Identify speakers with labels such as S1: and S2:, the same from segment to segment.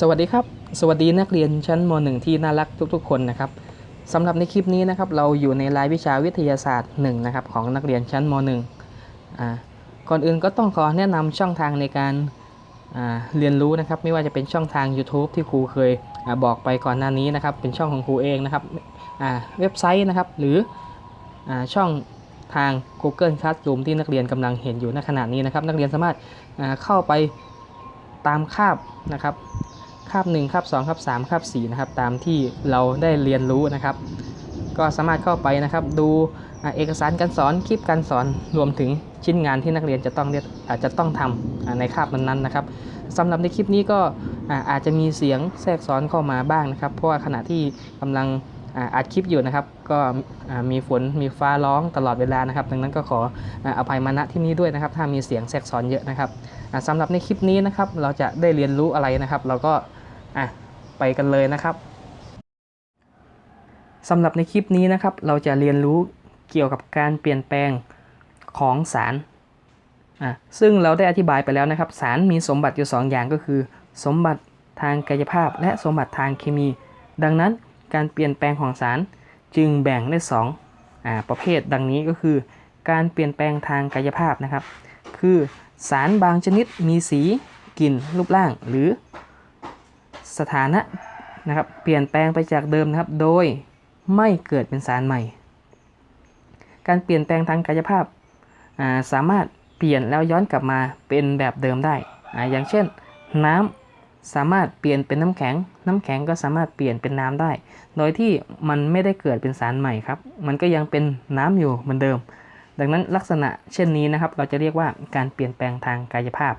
S1: สวัสดีครับ สวัสดีนักเรียนชั้นม .1 ที่น่ารักทุกๆ คนนะครับสำหรับในคลิปนี้นะครับเราอยู่ในรายวิชาวิทยาศาสตร์1นะครับของนักเรียนชั้นม .1 อ่าก่อนอื่นก็ต้องขอแนะนำช่องทางในการอ่าเรียนรู้นะครับ ไม่ว่าจะเป็นช่องทาง YouTube ที่ครูเคยอบอกไปก่อนหน้านี้นะครับ เป็นช่องของครูเองนะครับอ่าเว็บไซต์นะครับหรืออาช่องทาง Google Classroom ที่นักเรียนกำลังเห็นอยู่ในขณะนี้นะครับ นักเรียนสามารถเข้าไปตามคาบนะครับ คาบ1คาบ2คาบ3คาบ4นะครับตามที่เราได้เรียนรู้นะครับ ก็สามารถเข้าไปนะครับดูเอกสารการสอนคลิปการสอนรวมถึงชิ้นงานที่นักเรียนจะต้องเรียนอาจจะต้องทำอ่าในคาบนั้นๆนะครับสำหรับในคลิปนี้ก็อาจจะมีเสียงแทรกซ้อนเข้ามาบ้างนะครับ เพราะว่าขณะที่กำลังอัดคลิปอยู่นะครับ ก็มีฝนมีฟ้าร้องตลอดเวลานะครับ ดังนั้นก็ขออภัยมาณที่นี้ด้วยนะครับ ถ้ามีเสียงแทรกซ้อนเยอะนะครับอ่าสำหรับในคลิปนี้นะครับ เราจะได้เรียนรู้อะไรนะครับ เราก็ อะไปกันเลยนะครับสำหรับในคลิปนี้นะครับเราจะเรียนรู้เกี่ยวกับการเปลี่ยนแปลงของสารอะซึ่งเราได้อธิบายไปแล้วนะครับ สารมีสมบัติอยู่ 2 อย่างก็คือ สมบัติทางกายภาพ และสมบัติทางเคมี ดังนั้นการเปลี่ยนแปลงของสารจึงแบ่งได้2อ่าประเภทดังนี้ก็คือ การเปลี่ยนแปลงทางกายภาพนะครับ คือสารบางชนิดมีสีกลิ่นรูปร่างหรือ สถานะนะครับเปลี่ยนแปลงไปจากเดิมนะครับ โดยไม่เกิดเป็นสารใหม่ การเปลี่ยนแปลงทางกายภาพาสามารถเปลี่ยนแล้วย้อนกลับมาเป็นแบบเดิมได้ออย่างเช่น น้ำสามารถเปลี่ยนเป็นน้ำแข็ง น้ำแข็งก็สามารถเปลี่ยนเป็นน้ำได้ โดยที่มันไม่ได้เกิดเป็นสารใหม่ครับ มันก็ยังเป็นน้ำอยู่เหมือนเดิม ดังนั้นลักษณะเช่นนี้นะครับ เราจะเรียกว่าการเปลี่ยนแปลงทางกายภาพ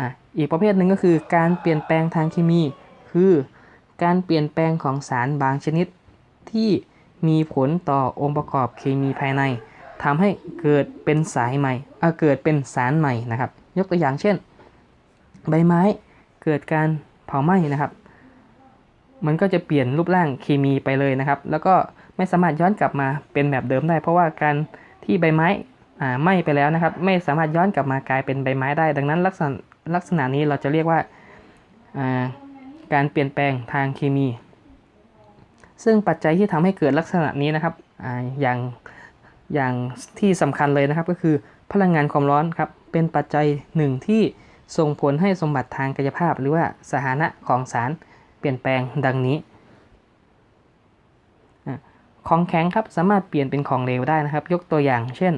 S1: อะอีกประเภทหนึ่งก็คือการเปลี่ยนแปลงทางเคมี คือการเปลี่ยนแปลงของสารบางชนิดที่มีผลต่อองค์ประกอบเคมีภายในทำให้เกิดเป็นสายใหม่เเกิดเป็นสารใหม่นะครับ ยกตัวอย่างเช่น ใบไม้เกิดการเผาไหม้นะครับ มันก็จะเปลี่ยนรูปร่างเคมีไปเลยนะครับ แล้วก็ไม่สามารถย้อนกลับมาเป็นแบบเดิมได้ เพราะว่าการที่ใบไม้ไหม้ไปแล้วนะครับ ไม่สามารถย้อนกลับมากลายเป็นใบไม้ได้ ดังนั้นลักษณะ ลักษณะนี้เราจะเรียกว่าการเปลี่ยนแปลงทางเคมี ซึ่งปัจจัยที่ทำให้เกิดลักษณะนี้นะครับออย่างอย่างที่สำคัญเลยนะครับก็คือพลังงานความร้อนครับเป็นปัจจัยหนึ่งที่ส่งผลให้สมบัติทางกายภาพ หรือว่าสถานะของสารเปลี่ยนแปลงดังนี้ ของแข็งครับสามารถเปลี่ยนเป็นของเหลวได้นะครับ ยกตัวอย่าง เช่น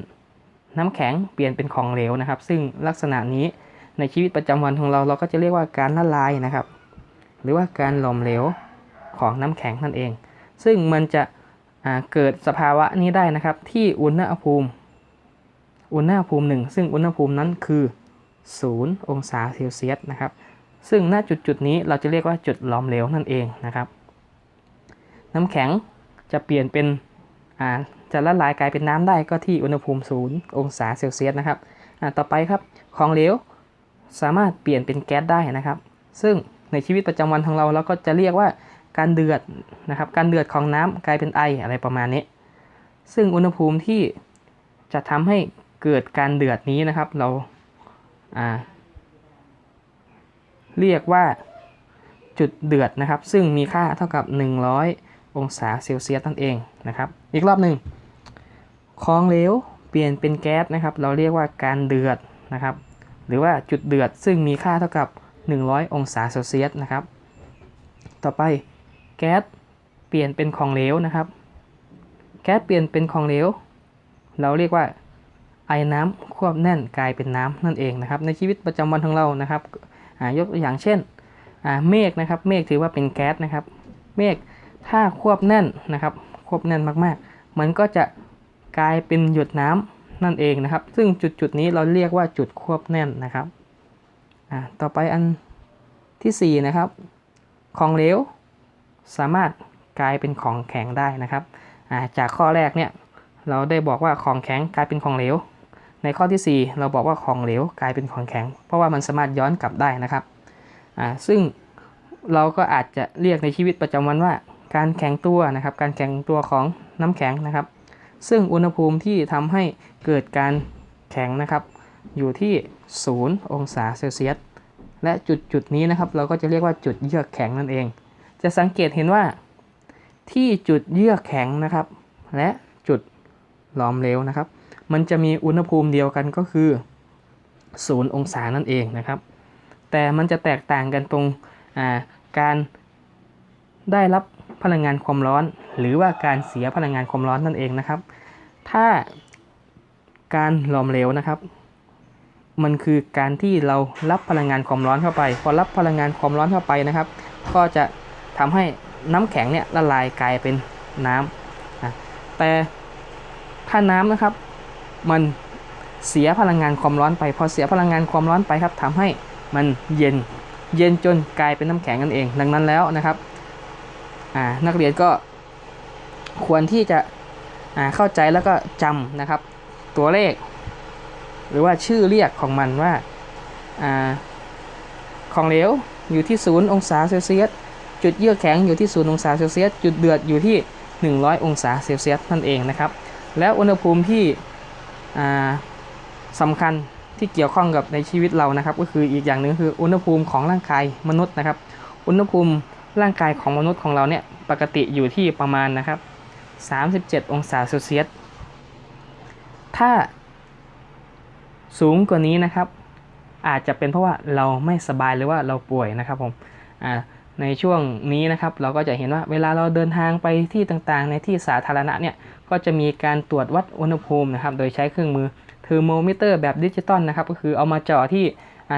S1: น้ำแข็งเปลี่ยนเป็นของเหลวนะครับ ซึ่งลักษณะนี้ ในชีวิตประจำวันของเราเราก็จะเรียกว่าการละลายนะครับ หรือว่าการหลอมเหลวของน้ำแข็งนั่นเอง ซึ่งมันจะเกิดสภาวะนี้ได้นะครับ ที่อุณหภูมิ อุณหภูมิหนึ่งซึ่งอุณหภูมินั้นคือ0องศาเซลเซียสนะครับ ซึ่งณจุดจุดๆนี้เราจะเรียกว่าจุดหลอมเหลวนั่นเองนะครับ น้ำแข็งจะเปลี่ยนเป็นจะละลายกลายเป็นน้ำได้ก็ที่อุณหภูมิ0องศาเซลเซียสนะครับต่อไปครับของเหลว สามารถเปลี่ยนเป็นแก๊สได้นะครับ ซึ่งในชีวิตประจำวันของเราเราก็จะเรียกว่าการเดือดนะครับ การเดือดของน้ำกลายเป็นไออะไรประมาณนี้ ซึ่งอุณหภูมิที่จะทำให้เกิดการเดือดนี้นะครับ เราอ่าเรียกว่าจุดเดือดนะครับ ซึ่งมีค่าเท่ากับ 100 องศาเซลเซียสนั่นเองนะครับ อีกรอบหนึ่งของเหลวเปลี่ยนเป็นแก๊สนะครับ เราเรียกว่าการเดือดนะครับ รือว่าจุดเดือดซึ่งมีค่าเท่ากับ 100 องศาเซลเซียสนะครับ ต่อไปแก๊สเปลี่ยนเป็นของเหลวนะครับ แก๊สเปลี่ยนเป็นของเหลว เราเรียกว่าไอ้น้ำควบแน่นกลายเป็นน้ำนั่นเองนะครับ ในชีวิตประจำวันของเรานะครับอายกตัวอย่างเช่นอ่าเมฆนะครับ เมฆถือว่าเป็นแก๊สนะครับ เมฆถ้าควบแน่นนะครับ ควบแน่นมากๆ มันก็จะกลายเป็นหยดน้ำ นั่นเองนะครับ ซึ่งจุดจุดนี้เราเรียกว่าจุดควบแน่นนะครับอ่าต่อไปอันที่4นะครับ ของเหลวสามารถกลายเป็นของแข็งได้นะครับอ่าจากข้อแรกเนี่ยเราได้บอกว่าของแข็งกลายเป็นของเหลว ในข้อที่ 4 เราบอกว่าของเหลวกลายเป็นของแข็ง เพราะว่ามันสามารถย้อนกลับได้นะครับอ่าซึ่งเราก็อาจจะเรียกในชีวิตประจำวันว่า การแข็งตัวนะครับ การแข็งตัวของน้ำแข็งนะครับ ซึ่งอุณหภูมิที่ทำให้เกิดการแข็งนะครับ อยู่ที่ 0 องศาเซลเซียส และจุดจุดนี้นะครับ เราก็จะเรียกว่าจุดเยือกแข็งนั่นเอง จะสังเกตเห็นว่าที่จุดเยือกแข็งนะครับ และจุดหลอมเหลวนะครับ มันจะมีอุณหภูมิเดียวกันก็คือ 0 องศานั่นเองนะครับ แต่มันจะแตกต่างกันตรงการได้รับ พลังงานความร้อน หรือว่าการเสียพลังงานความร้อนนั่นเองนะครับ ถ้าการหลอมเหลวนะครับ มันคือการที่เรารับพลังงานความร้อนเข้าไป พอรับพลังงานความร้อนเข้าไปนะครับ ก็จะทำให้น้ำแข็งเนี่ยละลายกลายเป็นน้ำนะแต่ถ้าน้ำนะครับ มันเสียพลังงานความร้อนไป พอเสียพลังงานความร้อนไปครับทำให้มันเย็นเย็นจนกลายเป็นน้ำแข็งนั่นเอง ดังนั้นแล้วนะครับ นักเรียนก็ควรที่จะเข้าใจแล้วก็จำนะครับ ตัวเลข หรือว่าชื่อเรียกของมันว่าอของเหลวอยู่ที่ 0 องศาเซลเซียส จุดเยือกแข็งอยู่ที่ 0 องศาเซลเซียส จุดเดือดอยู่ที่ 100 องศาเซลเซียสนั่นเองนะครับ แล้วอุณหภูมิที่อ่าสำคัญที่เกี่ยวข้องกับในชีวิตเรานะครับ ก็คืออีกอย่างหนึ่งคืออุณหภูมิของร่างกายมนุษย์นะครับ อุณหภูมิ ร่างกายของมนุษย์ของเราเนี่ยปกติอยู่ที่ประมาณนะครับ 37 องศาเซลเซียส ถ้าสูงกว่านี้นะครับ อาจจะเป็นเพราะว่าเราไม่สบายหรือว่าเราป่วยนะครับผมในช่วงนี้นะครับเราก็จะเห็นว่าเวลาเราเดินทางไปที่ต่างๆ ในที่สาธารณะเนี่ยก็จะมีการตรวจวัดอุณหภูมินะครับ โดยใช้เครื่องมือเทอร์โมมิเตอร์แบบดิจิตอลนะครับ ก็คือเอามาเจาะที่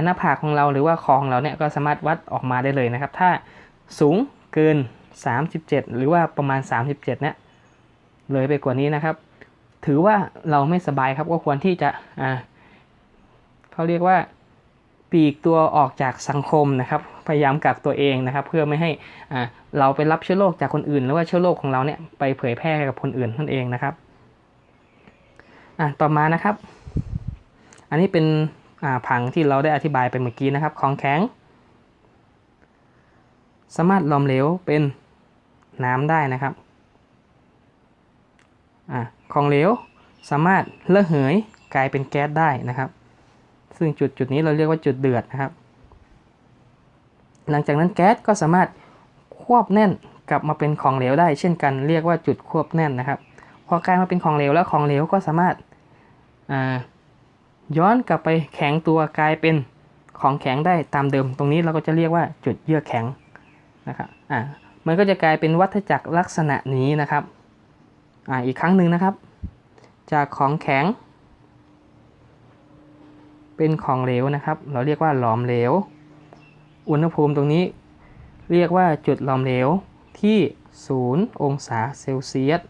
S1: หน้าผากของเราหรือว่าคอของเราเนี่ยก็สามารถวัดออกมาได้เลยนะครับ ถ้า สูงเกิน 37 หรือว่าประมาณ 37เนี่ยเลยไปกว่านี้นะครับ ถือว่าเราไม่สบายครับก็ควรที่จะอ่าเขาเรียกว่าปีกตัวออกจากสังคมนะครับ พยายามกักตัวเองนะครับ เพื่อไม่ให้อ่าเราไปรับเชื้อโรคจากคนอื่น หรือว่าเชื้อโรคของเราเนี่ยไปเผยแพร่กับคนอื่นนั่นเองนะครับอะต่อมานะครับ อันนี้เป็นอ่าผังที่เราได้อธิบายไปเมื่อกี้นะครับ ของแข็ง สามารถหลอมเหลวเป็นน้ำได้นะครับอของเหลวสามารถระเหยกลายเป็นแก๊สได้นะครับ ซึ่งจุดจุดนี้เราเรียกว่าจุดเดือดนะครับ หลังจากนั้นแก๊สก็สามารถควบแน่นกลับมาเป็นของเหลวได้ เช่นกันเรียกว่าจุดควบแน่นนะครับ พอกลายมาเป็นของเหลวแล้วของเหลวก็สามารถาย้อนกลับไปแข็งตัวกลายเป็นของแข็งได้ตามเดิม ตรงนี้เราก็จะเรียกว่าจุดเยือกแข็ง นะครับอ่ามันก็จะกลายเป็นวัฏจักรลักษณะนี้นะครับอ่าอีกครั้งหนึ่งนะครับ จากของแข็ง เป็นของเหลวนะครับ เราเรียกว่าหลอมเหลว อุณหภูมิตรงนี้เรียกว่าจุดหลอมเหลวที่ 0 องศาเซลเซียส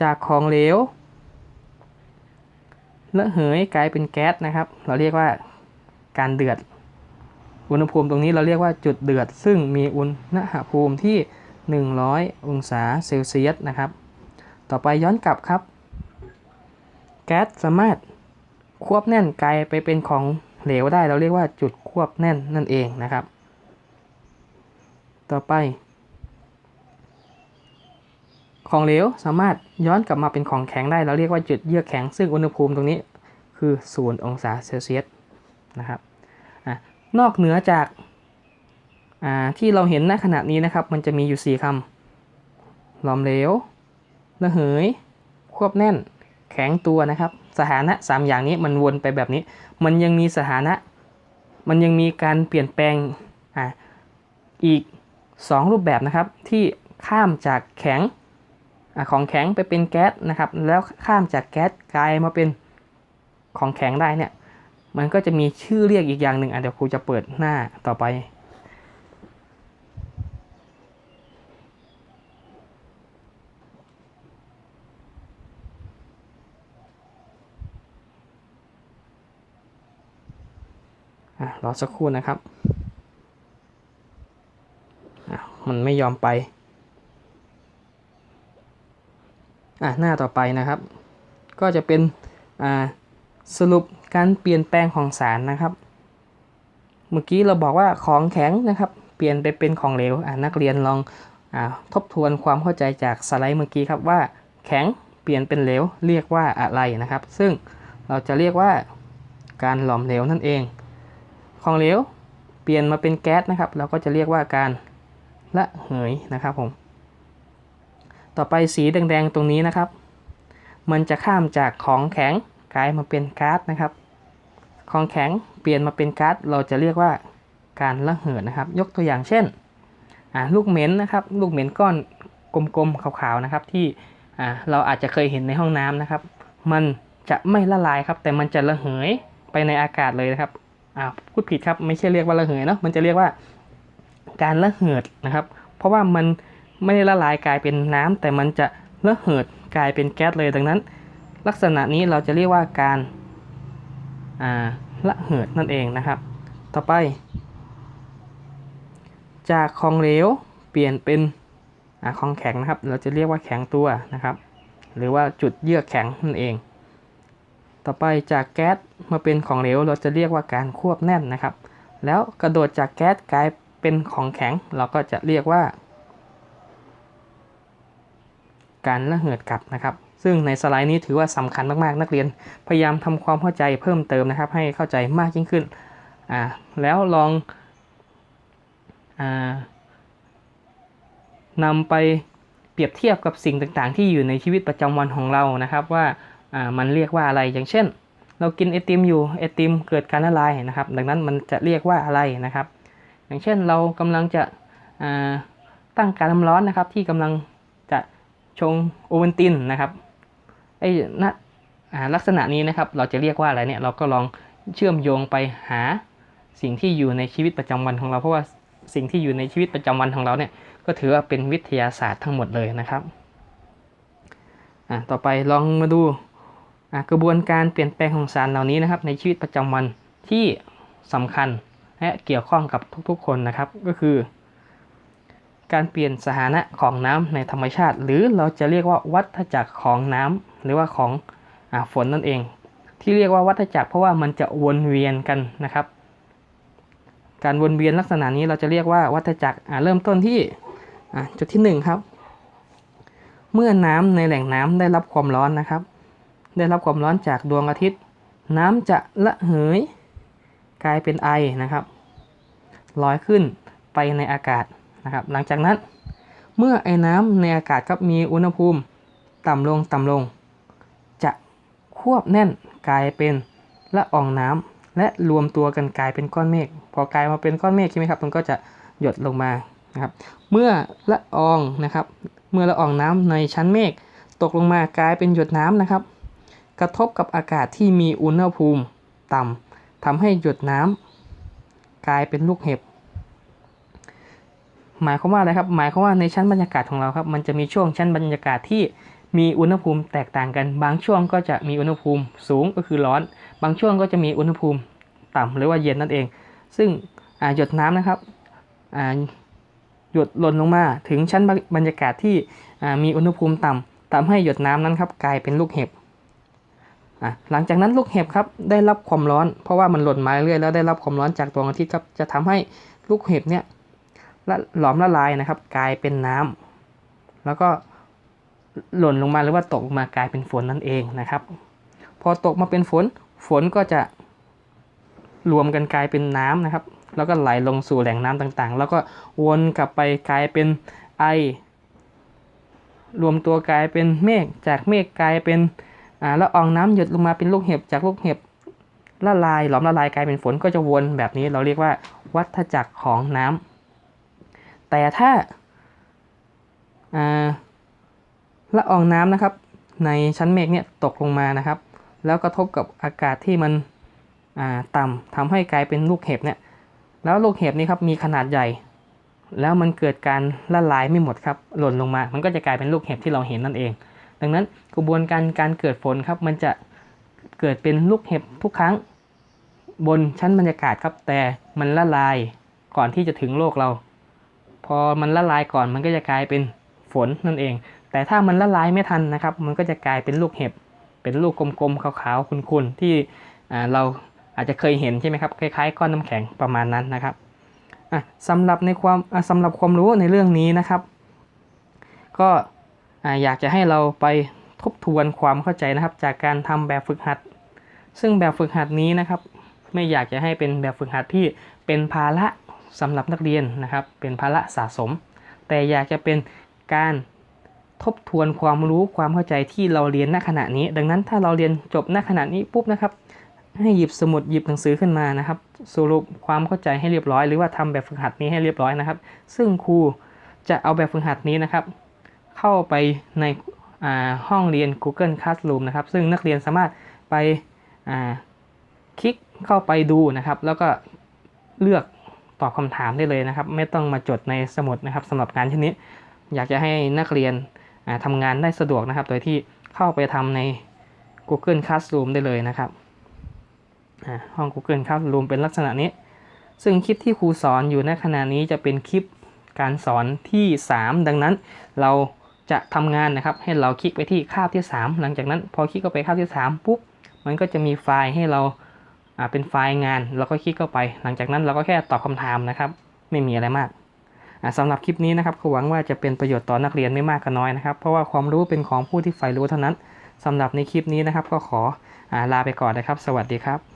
S1: จากของเหลวระเหยกลายเป็นแก๊สนะครับ เราเรียกว่าการเดือด อุณหภูมิตรงนี้เราเรียกว่าจุดเดือด ซึ่งมีอุณหภูมิที่ 100 องศาเซลเซียสนะครับ ต่อไปย้อนกลับครับ แก๊สสามารถควบแน่นกลายไปเป็นของเหลวได้ เราเรียกว่าจุดควบแน่นนั่นเองนะครับ ต่อไป ของเหลวสามารถย้อนกลับมาเป็นของแข็งได้ เราเรียกว่าจุดเยือกแข็ง ซึ่งอุณหภูมิตรงนี้คือ 0 องศาเซลเซียสนะครับ นอกเหนือจากาที่เราเห็นณขณะนี้นะครับ มันจะมีอยู่ 4คำหลอมเหลวระเหย ควบแน่น แข็งตัวนะครับ สถานะ 3 อย่างนี้มันวนไปแบบนี้ มันยังมีสถานะ มันยังมีการเปลี่ยนแปลงอ่าอีก 2 รูปแบบนะครับ ที่ข้ามจากแข็งอของแข็งไปเป็นแก๊สนะครับ แล้วข้ามจากแก๊สกลายมาเป็นของแข็งได้เนี่ย มันก็จะมีชื่อเรียกอีกอย่างหนึ่งอะเดี๋ยวครูจะเปิดหน้าต่อไป อะรอสักครู่นะครับอะมันไม่ยอมไปอะหน้าต่อไปนะครับ ก็จะเป็นอ่า สรุปการเปลี่ยนแปลงของสารนะครับ เมื่อกี้เราบอกว่าของแข็งนะครับ เปลี่ยนไปเป็นของเหลวนักเรียนลองอทบทวนความเข้าใจจากสไลด์เมื่อกี้ครับว่า แข็งเปลี่ยนเป็นเหลวเรียกว่าอะไรนะครับ ซึ่งเราจะเรียกว่าการหลอมเหลวนั่นเอง ของเหลวเปลี่ยนมาเป็นแก๊สนะครับ เราก็จะเรียกว่าการระเหยนะครับผม ต่อไปสีแดงๆตรงนี้นะครับ มันจะข้ามจากของแข็ง ลายมาเป็นก๊าซนะครับ ของแข็งเปลี่ยนมาเป็นก๊าซเราจะเรียกว่าการระเหิดนะครับ ยกตัวอย่างเช่นลูกเหม็นนะครับ ลูกเหม็นก้อนกลมๆขาวๆนะครับ ที่เราอาจจะเคยเห็นในห้องน้ำนะครับ มันจะไม่ละลายครับ แต่มันจะระเหยไปในอากาศเลยนะครับพูดผิดครับไม่ใช่เรียกว่าระเหยเนาะมันจะเรียกว่าการระเหิดนะครับ เพราะว่ามันไม่ได้ละลายกลายเป็นน้ำแต่มันจะระเหิดกลายเป็นแก๊สเลยดังนั้น ลักษณะนี้เราจะเรียกว่าการอ่าระเหิดนั่นเองนะครับ ต่อไป จากของเหลวเปลี่ยนเป็นอของแข็งนะครับ เราจะเรียกว่าแข็งตัวนะครับ หรือว่าจุดเยือกแข็งนั่นเอง ต่อไปจากแก๊สมาเป็นของเหลวเราจะเรียกว่าการควบแน่นนะครับ แล้วกระโดดจากแก๊สกลายเป็นของแข็ง เราก็จะเรียกว่า การระเหิดกลับนะครับ ซึ่งในสไลด์นี้ถือว่าสำคัญมากๆ นักเรียน พยายามทำความเข้าใจเพิ่มเติมนะครับ ให้เข้าใจมากยิ่งขึ้นอ่าแล้วลองอ่านำไปเปรียบเทียบกับสิ่งต่างๆ ที่อยู่ในชีวิตประจำวันของเรานะครับ ว่าอ่ามันเรียกว่าอะไรอย่างเช่น เรากินไอติมอยู่ไอติมเกิดการละลายนะครับ ดังนั้นมันจะเรียกว่าอะไรนะครับ อย่างเช่นเรากำลังจะตั้งการน้ำร้อนนะครับที่กำลังจะชงโอวัลตินนะครับ ไอ้นะลักษณะนี้นะครับเราจะเรียกว่าอะไรเนี่ยเราก็ลองเชื่อมโยงไปหาสิ่งที่อยู่ในชีวิตประจำวันของเราเพราะว่าสิ่งที่อยู่ในชีวิตประจำวันของเราเนี่ยก็ถือว่าเป็นวิทยาศาสตร์ทั้งหมดเลยนะครับอะต่อไปลองมาดูกระบวนการเปลี่ยนแปลงของสารเหล่านี้นะครับในชีวิตประจำวันที่สำคัญและเกี่ยวข้องกับทุกๆคนนะครับก็คือ การเปลี่ยนสถานะของน้ำในธรรมชาติ หรือเราจะเรียกว่าวัฏจักรของน้ำ หรือว่าของอฝนนั่นเอง ที่เรียกว่าวัฏจักรเพราะว่ามันจะวนเวียนกันนะครับ การวนเวียนลักษณะนี้เราจะเรียกว่าวัฏจักรเริ่มต้นที่จุดที่ 1 ครับ เมื่อน้ำในแหล่งน้ำได้รับความร้อนนะครับ ได้รับความร้อนจากดวงอาทิตย์ น้ำจะระเหยกลายเป็นไอนะครับลอยขึ้นไปในอากาศนะครับ หลังจากนั้นเมื่อไอ้น้ำในอากาศครับมีอุณหภูมิต่ำลงต่ำลง วบแน่นกลายเป็นละอองน้ำและรวมตัวกันกลายเป็นก้อนเมฆพอกลายมาเป็นก้อนเมฆใช่ไหมครับมันก็จะหยดลงมานะครับ เมื่อละอองนะครับ เมื่อละอองน้ำในชั้นเมฆตกลงมากลายเป็นหยดน้ำนะครับ กระทบกับอากาศที่มีอุณหภูมิต่ำทำให้หยดน้ำกลายเป็นลูกเห็บ หมายความว่าอะไรครับ หมายความว่าในชั้นบรรยากาศของเราครับ มันจะมีช่วงชั้นบรรยากาศที่ มีอุณหภูมิแตกต่างกัน บางช่วงก็จะมีอุณหภูมิสูงก็คือร้อน บางช่วงก็จะมีอุณหภูมิต่ำหรือว่าเย็นนั่นเอง ซึ่งหยดน้ำนะครับหยดหล่นลงมาถึงชั้นบรรยากาศที่มีอุณหภูมิต่ำทำให้หยดน้ำนั้นครับกลายเป็นลูกเห็บหลังจากนั้นลูกเห็บครับได้รับความร้อน เพราะว่ามันหล่นมาเรื่อยแล้วได้รับความร้อนจากดวงอาทิตย์ครับจะทำให้ลูกเห็บเนี่ยละหลอมละลายนะครับ กลายเป็นน้ำแล้วก็ หล่นลงมาหรือว่าตกมากลายเป็นฝนนั่นเองนะครับ พอตกมาเป็นฝนฝนก็จะรวมกันกลายเป็นน้ำนะครับ แล้วก็ไหลลงสู่แหล่งน้ำต่างๆ แล้วก็วนกลับไปกลายเป็นไอ รวมตัวกลายเป็นเมฆจากเมฆกลายเป็นอ่าละอองน้ำหยดลงมาเป็นลูกเห็บจากลูกเห็บละลายหลอมละลายกลายเป็นฝนก็จะวนแบบนี้เราเรียกว่าวัฏจักรของน้ำแต่ถ้าอ่า ละอองน้ำนะครับ ในชั้นเมฆเนี่ยตกลงมานะครับ แล้วกระทบกับอากาศที่มันต่ำทำให้กลายเป็นลูกเห็บเนี่ยแล้วลูกเห็บนี้ครับมีขนาดใหญ่ แล้วมันเกิดการละลายไม่หมดครับหล่นลงมา มันก็จะกลายเป็นลูกเห็บที่เราเห็นนั่นเอง ดังนั้นกระบวนการการเกิดฝนครับมันจะเกิดเป็นลูกเห็บทุกครั้งบนชั้นบรรยากาศครับแต่มันละลายก่อนที่จะถึงโลกเรา พอมันละลายก่อนมันก็จะกลายเป็นฝนนั่นเอง แต่ถ้ามันละลายไม่ทันนะครับ มันก็จะกลายเป็นลูกเห็บ เป็นลูกกลมๆขาวๆคุนๆที่เราอาจจะเคยเห็นใช่ไหมครับคล้ายๆก้อนน้ำแข็งประมาณนั้นนะครับสำหรับในความสำหรับความรู้ในเรื่องนี้นะครับ ก็อยากจะให้เราไปทบทวนความเข้าใจนะครับ จากการทำแบบฝึกหัด ซึ่งแบบฝึกหัดนี้นะครับ ไม่อยากจะให้เป็นแบบฝึกหัดที่เป็นภาระสำหรับนักเรียนนะครับ เป็นภาระสะสม แต่อยากจะเป็นการ ทบทวนความรู้ความเข้าใจที่เราเรียนณขณะนี้ ดังนั้นถ้าเราเรียนจบณขณะนี้ปุ๊บนะครับ ให้หยิบสมุดหยิบหนังสือขึ้นมานะครับ สรุปความเข้าใจให้เรียบร้อย หรือว่าทำแบบฝึกหัดนี้ให้เรียบร้อยนะครับ ซึ่งครูจะเอาแบบฝึกหัดนี้นะครับ เข้าไปในห้องเรียน Google Classroom นะครับ ซึ่งนักเรียนสามารถไปคลิกเข้าไปดูนะครับ แล้วก็เลือกตอบคำถามได้เลยนะครับ ไม่ต้องมาจดในสมุดนะครับสำหรับงานชนิดอยากจะให้นักเรียน ทำงานได้สะดวกนะครับ โดยที่เข้าไปทำใน Google Classroom ได้เลยนะครับห้อง Google Classroom เป็นลักษณะนี้ ซึ่งคลิปที่ครูสอนอยู่ในขณะนี้จะเป็นคลิปการสอนที่ 3 ดังนั้นเราจะทำงานนะครับ ให้เราคลิกไปที่คาบที่ 3 หลังจากนั้น พอคลิกเข้าไปคาบที่ 3 ปุ๊บ มันก็จะมีไฟล์ให้เราเป็นไฟล์งาน เราก็คลิกเข้าไป หลังจากนั้นเราก็แค่ตอบคำถามนะครับ ไม่มีอะไรมาก สำหรับคลิปนี้นะครับก็หวังว่าจะเป็นประโยชน์ต่อนักเรียนไม่มากก็น้อยนะครับ เพราะว่าความรู้เป็นของผู้ที่ใฝ่รู้เท่านั้นสำหรับในคลิปนี้นะครับก็ขออลาไปก่อนนะครับ สวัสดีครับ